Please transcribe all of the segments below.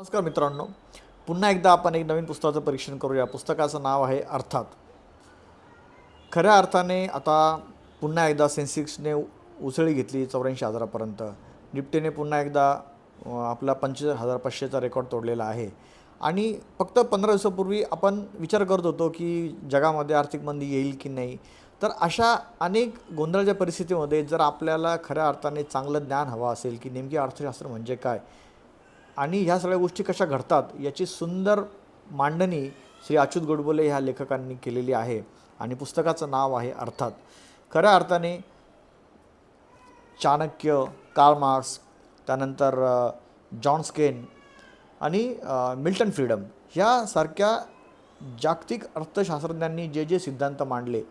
नमस्कार मित्रांनो. पुन्हा एकदा आपण एक नवीन पुस्तकाचं परीक्षण करूया. पुस्तकाचं नाव आहे अर्थात. खऱ्या अर्थाने आता पुन्हा एकदा सेन्सिक्सने उसळी घेतली चौऱ्याऐंशी हजारापर्यंत. निफ्टीने पुन्हा एकदा आपला पंचवीस हजार पाचशेचा रेकॉर्ड तोडलेला आहे. आणि फक्त पंधरा दिवसापूर्वी आपण विचार करत होतो की जगामध्ये आर्थिक मंदी येईल की नाही. तर अशा अनेक गोंधळाच्या परिस्थितीमध्ये जर आपल्याला खऱ्या अर्थाने चांगलं ज्ञान हवं असेल की नेमकी अर्थशास्त्र म्हणजे काय आणि ह्या सगळ्या गोष्टी कशा घडतात याची सुंदर मांडणी श्री अच्युत गोडबोले ह्या लेखकांनी केलेली आहे आणि पुस्तकाचं नाव आहे अर्थात. खऱ्या अर्थाने चाणक्य कार्ल मार्क्स त्यानंतर जॉन स्केन आणि मिल्टन फ्रीडम ह्यासारख्या जागतिक अर्थशास्त्रज्ञांनी जे जे सिद्धांत मांडले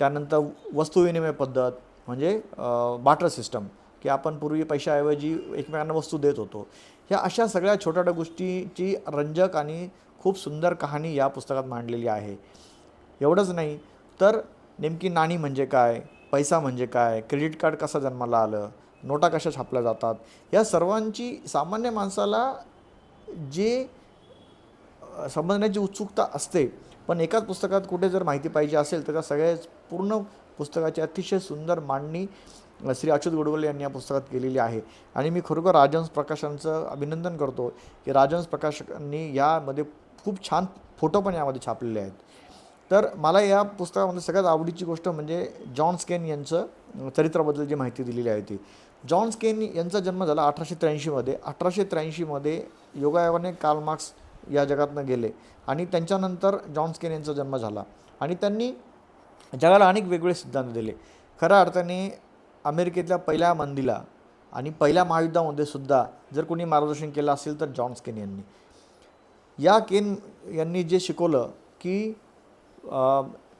त्यानंतर वस्तू विनिमय पद्धत म्हणजे बाटर सिस्टम की आपण पूर्वी पैशाऐवजी एकमेकांना वस्तू देत होतो. ह्या अशा सगळ्या छोट्या छोट्या गोष्टीची रंजक आणि खूप सुंदर कहाणी या पुस्तकात मांडलेली आहे. एवढंच नाही तर नेमकी नाणी म्हणजे काय? पैसा म्हणजे काय? क्रेडिट कार्ड कसं जन्माला आलं? नोटा कशा छापल्या जातात? या सर्वांची सामान्य माणसाला जे समजण्याची उत्सुकता असते पण एकाच पुस्तकात कुठे जर माहिती पाहिजे असेल तर त्या सगळ्याच पूर्ण पुस्तकाची अतिशय सुंदर मांडणी श्री अच्युत गोडवले यांनी या पुस्तकात केलेली आहे. आणि मी खरोखर राजहंस प्रकाशांचं अभिनंदन करतो की राजहंस प्रकाशकांनी यामध्ये खूप छान फोटो पण यामध्ये छापलेले आहेत. तर मला या पुस्तकामध्ये सगळ्यात आवडीची गोष्ट म्हणजे जॉन स्केन यांचं चरित्राबद्दल जी माहिती दिलेली आहे ती. जॉन स्केन यांचा जन्म झाला अठराशे त्र्याऐंशीमध्ये अठराशे त्र्याऐंशीमध्ये योगायोगाने कार्ल मार्क्स या जगातनं गेले आणि त्यांच्यानंतर जॉन स्केन यांचा जन्म झाला. आणि त्यांनी जगाला अनेक वेगवेगळे सिद्धांत दिले. खऱ्या अर्थाने अमेरिकेतल्या पहिल्या मंदीला आणि पहिल्या महायुद्धामध्ये सुद्धा जर कोणी मार्गदर्शन केलं असेल तर जॉन केन यांनी. या केन यांनी जे शिकवलं की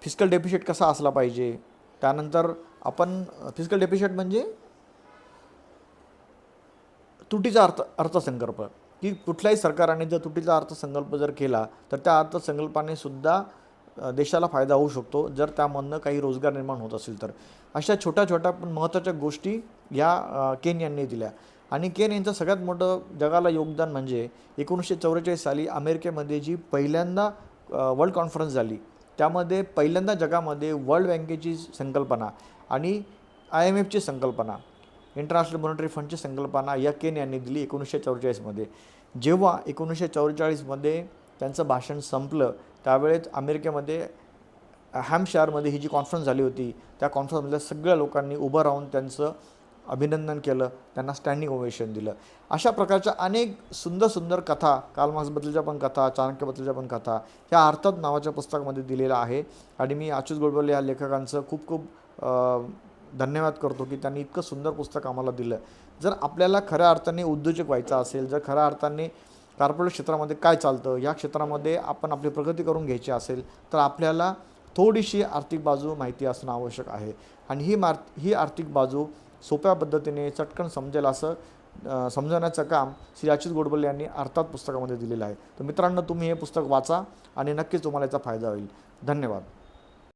फिजिकल डेफिशिट कसा असला पाहिजे त्यानंतर आपण फिजिकल डेफिशिट म्हणजे तुटीचा अर्थ अर्थसंकल्प. की कुठल्याही सरकाराने जर तुटीचा अर्थसंकल्प जर केला तर त्या अर्थसंकल्पाने सुद्धा देशाला फायदा होऊ शकतो. जर त्यामधनं काही रोजगार निर्माण होत असेल तर. अशा छोट्या छोट्या पण महत्त्वाच्या गोष्टी या केन यांनी दिल्या. आणि केन यांचं सगळ्यात मोठं जगाला योगदान म्हणजे एकोणीसशे चौवेचाळीस साली अमेरिकेमध्ये जी पहिल्यांदा वर्ल्ड कॉन्फरन्स झाली. त्यामध्ये पहिल्यांदा जगामध्ये वर्ल्ड बँकेची संकल्पना आणि आय एम एफची संकल्पना इंटरनॅशनल मॉनिटरी फंडची संकल्पना या केन यांनी दिली एकोणीसशे चौवेचाळीसमध्ये. जेव्हा एकोणीसशे चौवेचाळीसमध्ये त्यांचं भाषण संपलं त्यावेळेस अमेरिकेमध्ये हॅमशायरमध्ये ही जी कॉन्फरन्स झाली होती त्या कॉन्फरन्समधल्या सगळ्या लोकांनी उभं राहून त्यांचं अभिनंदन केलं त्यांना स्टँडिंग ओवेशन दिलं. अशा प्रकारच्या अनेक सुंदर सुंदर कथा कालमार्क्सबद्दलच्या पण कथा चाणक्यबद्दलच्या पण कथा ह्या अर्थात नावाच्या पुस्तकामध्ये दिलेल्या आहे. आणि मी अच्युत गोडबोले या लेखकांचं खूप खूप धन्यवाद करतो की त्यांनी इतकं सुंदर पुस्तक आम्हाला दिलं. जर आपल्याला खऱ्या अर्थाने उद्योजक व्हायचं असेल जर खऱ्या अर्थाने कार्पोरेट क्षेत्रामध्ये काय चालतं या क्षेत्रामध्ये आपण आपली प्रगती करून घ्यायची असेल तर आपल्याला थोडीशी आर्थिक बाजू माहिती असणं आवश्यक आहे. आणि ही मार ही आर्थिक बाजू सोप्या पद्धतीने चटकन समजेल असं समजवण्याचं काम श्री अचित गोडबोले यांनी अर्थात पुस्तकामध्ये दिलेलं आहे. तर मित्रांनो तुम्ही हे पुस्तक वाचा आणि नक्कीच तुम्हाला याचा फायदा होईल. धन्यवाद.